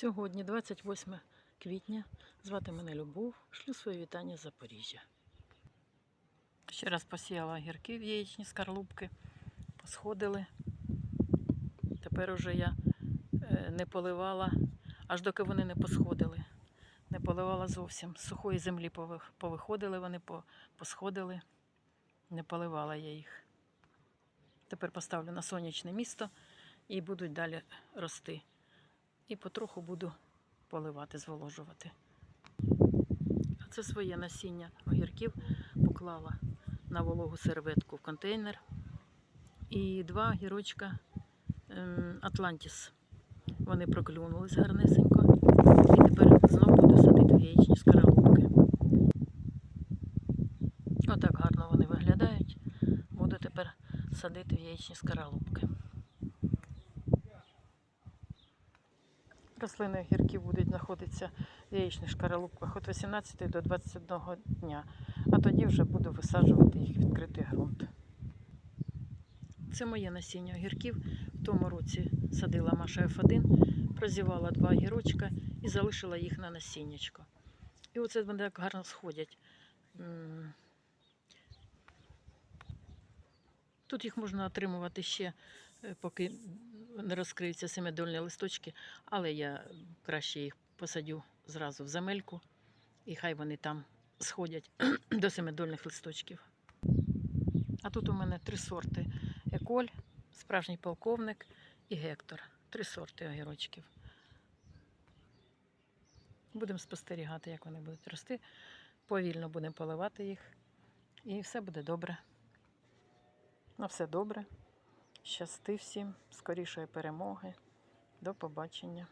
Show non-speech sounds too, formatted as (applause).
Сьогодні, 28 квітня, звати мене Любов, шлю своє вітання з Запоріжжя. Ще раз посіяла огірки в яєчні скорлупки, посходили. Тепер уже я е, не поливала, аж доки вони не посходили. Не поливала зовсім. З сухої землі повиходили вони, посходили. Не поливала я їх. Тепер поставлю на сонячне місто і будуть далі рости. І потроху буду поливати, зволожувати. А це своє насіння огірків поклала на вологу серветку в контейнер. І два огірочка ем, Атлантіс. Вони проклюнулись гарнесенько. І тепер знову буду садити в яєчні скорлупки. Отак гарно вони виглядають. Буду тепер садити в яєчні скорлупки. Рослини огірків будуть знаходитися в яєчних шкаралупках від 18 до 21 дня, а тоді вже буду висаджувати їх в відкритий ґрунт. Це моє насіння огірків. В тому році садила Маша F1, прозівала два огірочка і залишила їх на насіннячко. І оце вони так гарно сходять. Тут їх можна отримувати ще, поки не розкриються семидольні листочки, але я краще їх посадю зразу в земельку, і хай вони там сходять (clears throat) до семидольних листочків. А тут у мене три сорти: Еколь, справжній полковник і Гектор. Три сорти огірочків. Будемо спостерігати, як вони будуть рости. Повільно будемо поливати їх. І все буде добре. На все добре. Щасти всім, скорішої перемоги. До побачення.